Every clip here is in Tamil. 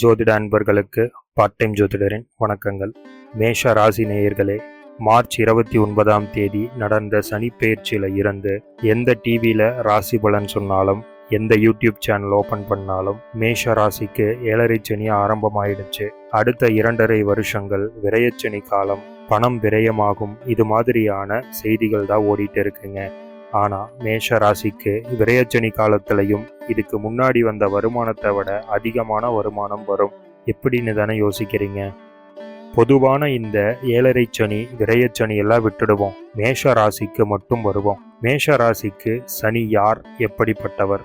ஜோதிட அன்பர்களுக்கு பார்ட் டைம் ஜோதிடரின் வணக்கங்கள். மேஷ ராசி நேயர்களே மார்ச் இருபத்தி ஒன்பதாம் தேதி நடந்த சனிப்பெயர்ச்சியில் இருந்து எந்த டிவியில் ராசி பலன் சொன்னாலும் எந்த யூடியூப் சேனல் ஓப்பன் பண்ணாலும் மேஷ ராசிக்கு ஏழரை சனி ஆரம்பமாயிடுச்சு. அடுத்த இரண்டரை வருஷங்கள் விரயச்சனி காலம் பணம் விரயமாகும். இது மாதிரியான செய்திகள் தான் ஓடிட்டு இருக்குங்க. ஆனா மேஷ ராசிக்கு விரயச்சனி காலத்திலையும் இதுக்கு முன்னாடி வந்த வருமானத்தை விட அதிகமான வருமானம் வரும். எப்படின்னு தானே யோசிக்கிறீங்க? பொதுவான இந்த ஏழரை சனி விரயச்சனி எல்லாம் விட்டுடுவோம். மேஷ ராசிக்கு மட்டும் வருவோம். மேஷ ராசிக்கு சனி யார்? எப்படிப்பட்டவர்?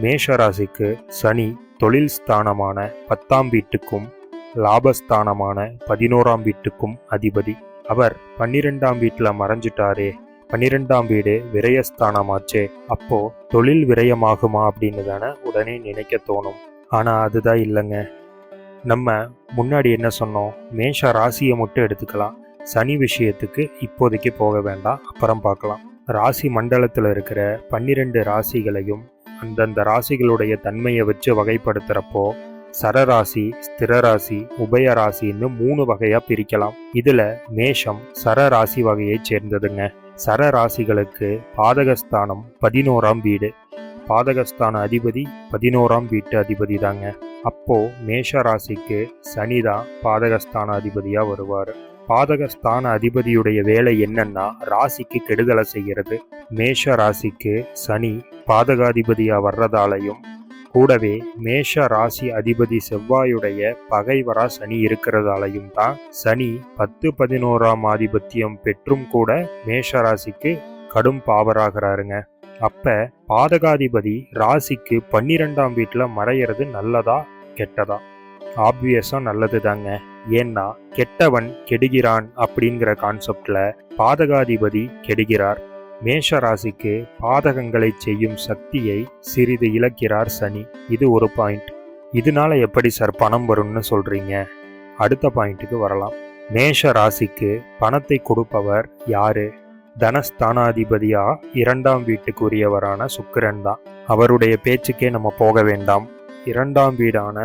மேஷ ராசிக்கு சனி தொழில் ஸ்தானமான பத்தாம் வீட்டுக்கும் லாபஸ்தானமான பதினோராம் வீட்டுக்கும் அதிபதி. அவர் பன்னிரெண்டாம் வீட்டில் மறைஞ்சிட்டாரே. பன்னிரெண்டாம் வீடு விரயஸ்தானமாச்சே. அப்போ தொழில் விரயமாகுமா அப்படின்னு தானே உடனே நினைக்க தோணும். ஆனா அதுதான் இல்லைங்க. நம்ம முன்னாடி என்ன சொன்னோம்? மேஷ ராசியை மட்டும் எடுத்துக்கலாம். சனி விஷயத்துக்கு இப்போதைக்கு போக வேண்டாம். அப்புறம் பார்க்கலாம். ராசி மண்டலத்தில் இருக்கிற பன்னிரெண்டு ராசிகளையும் அந்தந்த ராசிகளுடைய தன்மையை வச்சு வகைப்படுத்துகிறப்போ சரராசி ஸ்திரராசி உபயராசின்னு மூணு வகையாக பிரிக்கலாம். இதில் மேஷம் சரராசி வகையைச் சேர்ந்ததுங்க. சரராசிகளுக்கு பாதகஸ்தானம் பதினோராம் வீடு. பாதகஸ்தான அதிபதி பதினோராம் வீட்டு அதிபதி தாங்க. அப்போ மேஷ ராசிக்கு சனிதான் பாதகஸ்தான அதிபதியா வருவார். பாதகஸ்தான அதிபதியுடைய வேலை என்னன்னா ராசிக்கு கெடுதலை செய்யறது. மேஷ ராசிக்கு சனி பாதகாதிபதியா வர்றதாலையும் கூடவே மேஷ ராசி அதிபதி செவ்வாயுடைய பகைவரா சனி இருக்கிறதாலையும் தான் சனி பத்து பதினோராம் ஆதிபத்தியம் பெற்றும் கூட மேஷ ராசிக்கு கடும் பாவராகிறாருங்க. அப்ப பாதகாதிபதி ராசிக்கு பன்னிரெண்டாம் வீட்டுல மறையிறது நல்லதா கெட்டதா? ஆப்வியஸா நல்லது தாங்க ஏன்னா கெட்டவன் கெடுகிறான் அப்படிங்கிற கான்செப்ட்ல பாதகாதிபதி கெடுகிறார். மேஷ ராசிக்கு பாதகங்களை செய்யும் சக்தியை சிறிது இழக்கிறார் சனி. இது ஒரு பாயிண்ட் இதனால எப்படி சார் பணம் வரும்னு சொல்றீங்க? அடுத்த பாயிண்ட்டுக்கு வரலாம். மேஷ ராசிக்கு பணத்தை கொடுப்பவர் யாரு? தனஸ்தானாதிபதியா? இரண்டாம் வீட்டுக்குரியவரான சுக்கிரன் தான். அவருடைய பேச்சுக்கே நம்ம போக வேண்டாம். இரண்டாம் வீடான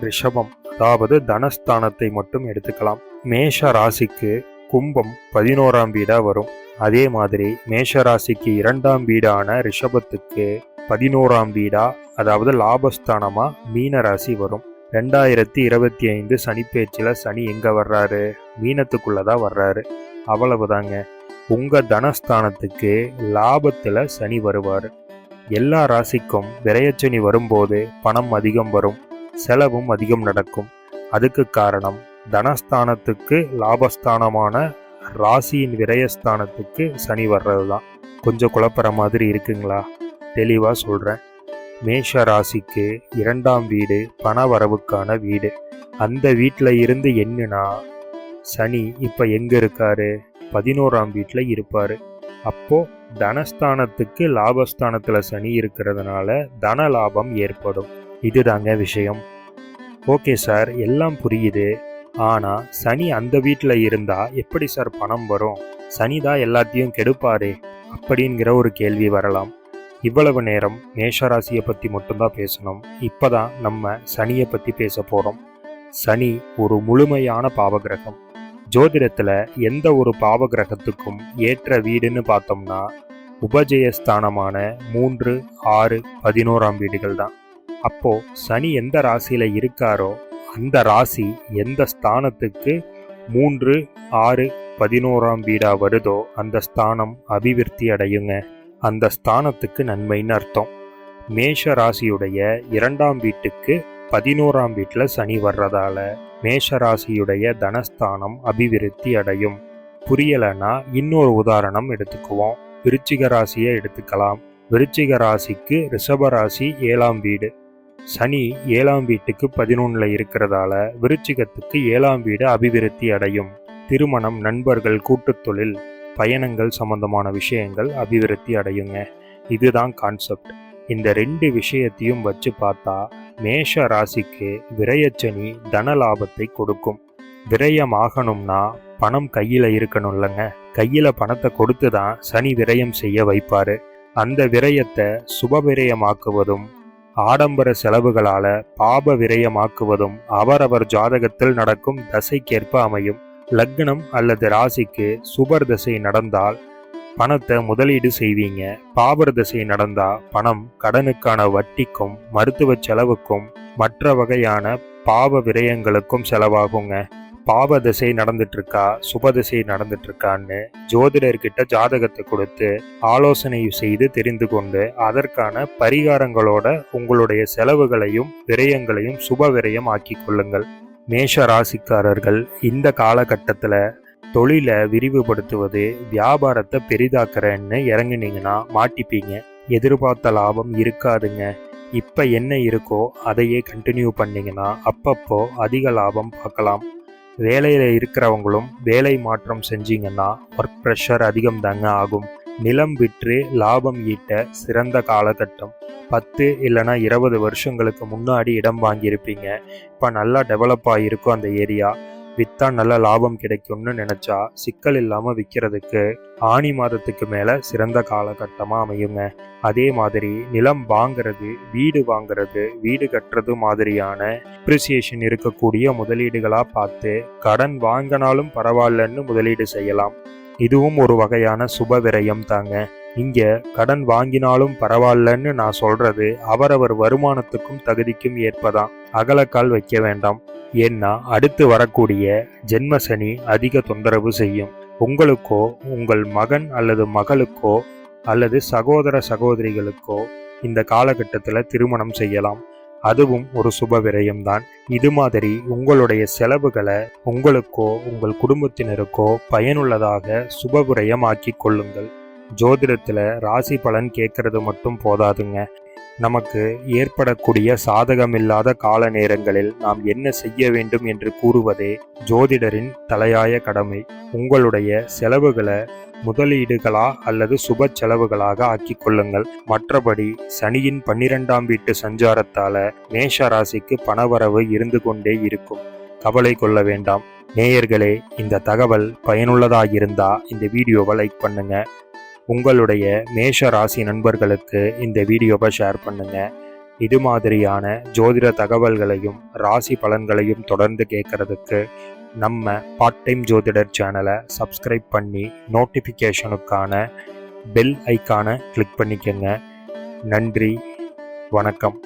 ரிஷபம் அதாவது தனஸ்தானத்தை மட்டும் எடுத்துக்கலாம். மேஷ ராசிக்கு கும்பம் பதினோராம் வீடா வரும். அதே மாதிரி மேஷ ராசிக்கு இரண்டாம் வீடான ரிஷபத்துக்கு பதினோராம் வீடா அதாவது லாபஸ்தானமா மீன ராசி வரும். ரெண்டாயிரத்தி இருபத்தி ஐந்து சனிப்பேச்சில் சனி எங்க வர்றாரு? மீனத்துக்குள்ளதான் வர்றாரு. அவ்வளவுதாங்க. உங்க தனஸ்தானத்துக்கு லாபத்துல சனி வருவார். எல்லா ராசிக்கும் விரையச்சனி வரும்போது பணம் அதிகம் வரும். செலவும் அதிகம் நடக்கும். அதுக்கு காரணம் தனஸ்தானத்துக்கு லாபஸ்தானமான ராசியின் விரயஸ்தானத்துக்கு சனி வர்றது தான் கொஞ்சம் குழப்பற மாதிரி இருக்குங்களா? தெளிவாக சொல்கிறேன் மேஷ ராசிக்கு இரண்டாம் வீடு பண வரவுக்கான வீடு. அந்த வீட்டில் இருந்து என்னன்னா சனி இப்போ எங்கே இருக்காரு? பதினோராம் வீட்டில் இருப்பார். அப்போது தனஸ்தானத்துக்கு லாபஸ்தானத்தில் சனி இருக்கிறதுனால தன லாபம் ஏற்படும். இதுதாங்க விஷயம். ஓகே சார் எல்லாம் புரியுது. ஆனால் சனி அந்த வீட்டில் இருந்தா எப்படி சார் பணம் வரும்? சனி தான் எல்லாத்தையும் கெடுப்பாரே அப்படிங்கிற ஒரு கேள்வி வரலாம். இவ்வளவு நேரம் மேஷராசியை பற்றி மட்டும்தான் பேசணும். இப்போதான் நம்ம சனியை பற்றி பேச போகிறோம் சனி ஒரு முழுமையான பாவகிரகம். ஜோதிடத்தில் எந்த ஒரு பாவகிரகத்துக்கும் ஏற்ற வீடுன்னு பார்த்தோம்னா உபஜயஸ்தானமான மூன்று ஆறு பதினோராம் வீடுகள் தான். அப்போ சனி எந்த ராசியில் இருக்காரோ அந்த ராசி எந்த ஸ்தானத்துக்கு மூன்று ஆறு பதினோராம் வீடா வருதோ அந்த ஸ்தானம் அபிவிருத்தி அடையுங்க. அந்த ஸ்தானத்துக்கு நன்மைன்னு அர்த்தம். மேஷ ராசியுடைய இரண்டாம் வீட்டுக்கு பதினோராம் வீட்டில் சனி வர்றதால மேஷ ராசியுடைய தனஸ்தானம் அபிவிருத்தி அடையும். புரியலைன்னா இன்னொரு உதாரணம் எடுத்துக்குவோம். விருச்சிக ராசியை எடுத்துக்கலாம். விருச்சிக ராசிக்கு ரிஷப ராசி ஏழாம் வீடு. சனி ஏழாம் வீட்டுக்கு பதினொன்றில் இருக்கிறதால விருச்சிகத்துக்கு ஏழாம் வீடு அபிவிருத்தி அடையும். திருமணம் நண்பர்கள் கூட்டுத்தொழில் பயணங்கள் சம்பந்தமான விஷயங்கள் அபிவிருத்தி அடையுங்க. இதுதான் கான்செப்ட் இந்த ரெண்டு விஷயத்தையும் வச்சு பார்த்தா மேஷ ராசிக்கு விரயச்சனி தன லாபத்தை கொடுக்கும். விரயமாகணும்னா பணம் கையில் இருக்கணும் இல்லைங்க கையில் பணத்தை கொடுத்து தான் சனி விரயம் செய்ய வைப்பாரு. அந்த விரயத்தை சுப விரயமாக்குவதும் ஆடம்பர செலவுகளால பாப விரயமாக்குவதும் அவரவர் ஜாதகத்தில் நடக்கும் தசைக்கேற்ப அமையும். லக்னம் அல்லது ராசிக்கு சுபர் தசை நடந்தால் பணத்தை முதலீடு செய்வீங்க. பாபர் தசை நடந்தா பணம் கடனுக்கான வட்டிக்கும் மருத்துவ செலவுக்கும் மற்ற வகையான பாவ விரயங்களுக்கும் செலவாகுங்க. பாவ திசை நடந்துட்டு இருக்கா சுப திசை நடந்துட்டு இருக்கான்னு ஜோதிடர்கிட்ட ஜாதகத்தை கொடுத்து ஆலோசனை செய்து தெரிந்து கொண்டு அதற்கான பரிகாரங்களோட உங்களுடைய செலவுகளையும் விரயங்களையும் சுப விரயம் ஆக்கி கொள்ளுங்கள். மேஷ ராசிக்காரர்கள் இந்த காலகட்டத்தில் தொழிலை விரிவுபடுத்துவது வியாபாரத்தை பெரிதாக்குறேன்னு இறங்குனீங்கன்னா மாட்டிப்பீங்க. எதிர்பார்த்த லாபம் இருக்காதுங்க. இப்போ என்ன இருக்கோ அதையே கண்டினியூ பண்ணிங்கன்னா அப்பப்போ அதிக லாபம் பார்க்கலாம். வேலையில் இருக்கிறவங்களும் வேலை மாற்றம் செஞ்சீங்கன்னா ஒர்க் ப்ரெஷர் அதிகம் தாங்க ஆகும். நிலம் விற்று லாபம் ஈட்ட சிறந்த காலகட்டம். பத்து இல்லைனா இருபது வருஷங்களுக்கு முன்னாடி இடம் வாங்கியிருப்பீங்க. இப்போ நல்லா டெவலப் ஆகியிருக்கும் அந்த ஏரியா விற்றா நல்ல லாபம் கிடைக்கும்னு நினச்சா சிக்கல் இல்லாமல் விற்கிறதுக்கு ஆணி மாதத்துக்கு மேலே சிறந்த காலகட்டமாக அமையுங்க. அதே மாதிரி நிலம் வாங்குறது வீடு வாங்குறது வீடு கட்டுறது மாதிரியான அப்ரிசியேஷன் இருக்கக்கூடிய முதலீடுகளாக பார்த்து கடன் வாங்கினாலும் பரவாயில்லன்னு முதலீடு செய்யலாம். இதுவும் ஒரு வகையான சுப விரயம் தாங்க. இங்க கடன் வாங்கினாலும் பரவாயில்லன்னு நான் சொல்றது அவரவர் வருமானத்துக்கும் தகுதிக்கும் ஏற்பதான். அகலக்கால் வைக்க வேண்டாம். ஏன்னா அடுத்து வரக்கூடிய ஜென்ம சனி அதிக தொந்தரவு செய்யும். உங்களுக்கோ உங்கள் மகன் அல்லது மகளுக்கோ அல்லது சகோதர சகோதரிகளுக்கோ இந்த காலகட்டத்தில் திருமணம் செய்யலாம். அதுவும் ஒரு சுப விரயம்தான். இது மாதிரி உங்களுடைய செலவுகளை உங்களுக்கோ உங்கள் குடும்பத்தினருக்கோ பயனுள்ளதாக சுப விரயமாக்கி கொள்ளுங்கள். ஜோதிடத்தில் ராசி பலன் கேட்கறது மட்டும் போதாதுங்க. நமக்கு ஏற்படக்கூடிய சாதகமில்லாத கால நேரங்களில் நாம் என்ன செய்ய வேண்டும் என்று கூறுவதே ஜோதிடரின் தலையாய கடமை. உங்களுடைய செலவுகளை முதலீடுகளா அல்லது சுப செலவுகளாக ஆக்கிக் கொள்ளுங்கள். மற்றபடி சனியின் பன்னிரெண்டாம் வீட்டு சஞ்சாரத்தால மேஷ ராசிக்கு பணவரவு இருந்து கொண்டே இருக்கும். கவலை கொள்ள வேண்டாம். நேயர்களே இந்த தகவல் பயனுள்ளதாக இந்த வீடியோவை லைக் பண்ணுங்க. உங்களுடைய மேஷ ராசி நண்பர்களுக்கு இந்த வீடியோவை ஷேர் பண்ணுங்க. இது மாதிரியான ஜோதிட தகவல்களையும் ராசி பலன்களையும் தொடர்ந்து கேட்கறதுக்கு நம்ம பார்ட் டைம் ஜோதிடர் சேனலை சப்ஸ்கிரைப் பண்ணி நோட்டிஃபிகேஷனுக்கான பெல் ஐக்கானை கிளிக் பண்ணிக்கோங்க. நன்றி வணக்கம்.